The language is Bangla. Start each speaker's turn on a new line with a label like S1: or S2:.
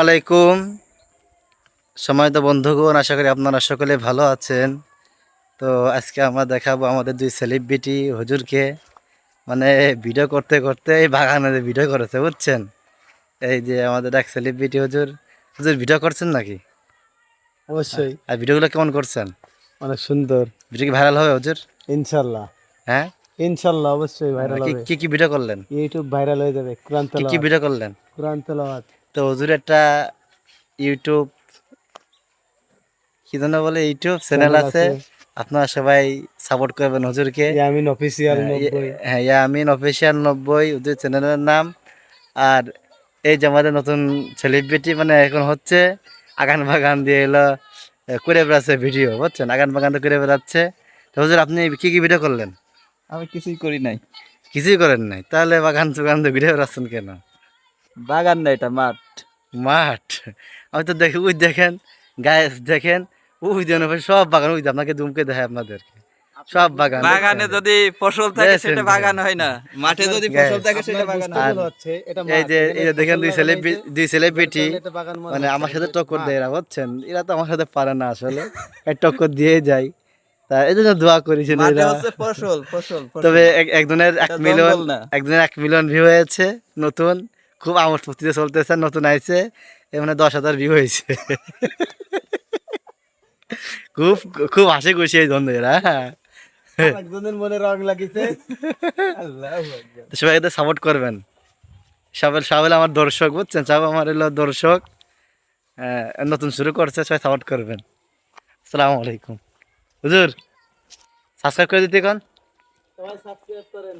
S1: আলাইকুম সময় তো বন্ধুগণ আশা করি আপনারা সকলে ভালো আছেন। তো আজকে আমরা দেখাবো আমাদের দুই সেলিব্রিটি হুজুরকে। মানে ভিডিও করতে করতে এই বাগানে যে ভিডিও করেছে বুঝছেন? এই যে আমাদের এক সেলিব্রিটি হুজুর। হুজুর ভিডিও করছেন নাকি?
S2: অবশ্যই।
S1: আর ভিডিওগুলো কেমন করছেন?
S2: অনেক সুন্দর।
S1: ভিডিও কি ভাইরাল হবে হুজুর?
S2: ইনশাল্লাহ
S1: হ্যাঁ?
S2: ইনশাল্লাহ অবশ্যই ভাইরাল
S1: কি
S2: হবে।
S1: কি কি ভিডিও করলেন?
S2: ইউটিউব ভাইরাল হয়ে যাবে কোরআন
S1: কি কি ভিডিও করলেন?
S2: কোরআন তেলাওয়াত।
S1: তো হুজুর একটা ইউটিউব কি জন্য বলে ইউটিউব চ্যানেল আছে। আপনারা সবাই সাপোর্ট করবেন হুজুরকে।
S2: ইয়ামিন অফিসিয়াল
S1: হ্যাঁ, ইয়ে-
S2: নব্বই।
S1: হ্যাঁ ইয়ামিন অফিসিয়াল নব্বই ওদের চ্যানেলের নাম। আর এই যে আমাদের নতুন সেলিব্রিটি মানে এখন হচ্ছে আগান বাগান দিয়ে এলো করে বেড়াচ্ছে ভিডিও বুঝছেন? আগান বাগান তো করে বেড়াচ্ছে। তো হুজুর আপনি কি কি ভিডিও করলেন?
S3: আমি কিছুই করি নাই।
S1: কিছুই করেন নাই। তাহলে বাগান চুগান তো ভিডিও বেড়াচ্ছেন কেন?
S3: বাগান না এটা মাঠ।
S1: মাঠ? আমি তো দেখি ওই দেখেন গায়ে দেখেন ওই দেন সব বাগান ওই আপনাকে দুমকে দেখায় আপনাদেরকে। সব বাগান।
S3: বাগানে যদি ফসল থাকে সেটা বাগান হয় না। মাঠে যদি ফসল থাকে সেটা বাগান
S2: হচ্ছে এটা
S1: এই যে এই যে দেখেন দুই
S2: হয়েছে,
S1: দুই
S2: এটা বাগান মনে
S1: আমার সাথে টক্কর দেয় এরা বুঝছেন? এরা তো আমার সাথে পারে না আসলে। এই টক্কর দিয়ে যায় তা এই জন্য দোয়া করেছি
S3: মাঠে
S1: এরা।
S3: হচ্ছে ফসল ফসল।
S1: তবে এক- একজনের এক মিলিয়ন
S3: না।
S1: একজনের এক মিলিয়ন ভিউ হয়েছে নতুন। খুব আমোদ ফুর্তিতে চলতেছে নতুন আইছে এ মানে দশ হাজার ভিউ হয়েছে। খুব খুব হাসি খুশি এই ধন্যেরা হ্যাঁ।
S2: একজনের মনে রং লাগিছে।
S1: সবাই এদের সাপোর্ট করবেন। সবাই সবাই আমার দর্শক বুঝছেন? সব আমার হলো দর্শক। হ্যাঁ, নতুন শুরু করছে সবাই সাপোর্ট করবেন। আসসালামু আলাইকুম। হুজুর সাবস্ক্রাইব করে দিতে কোন
S2: সবাই সাবস্ক্রাইব করেন।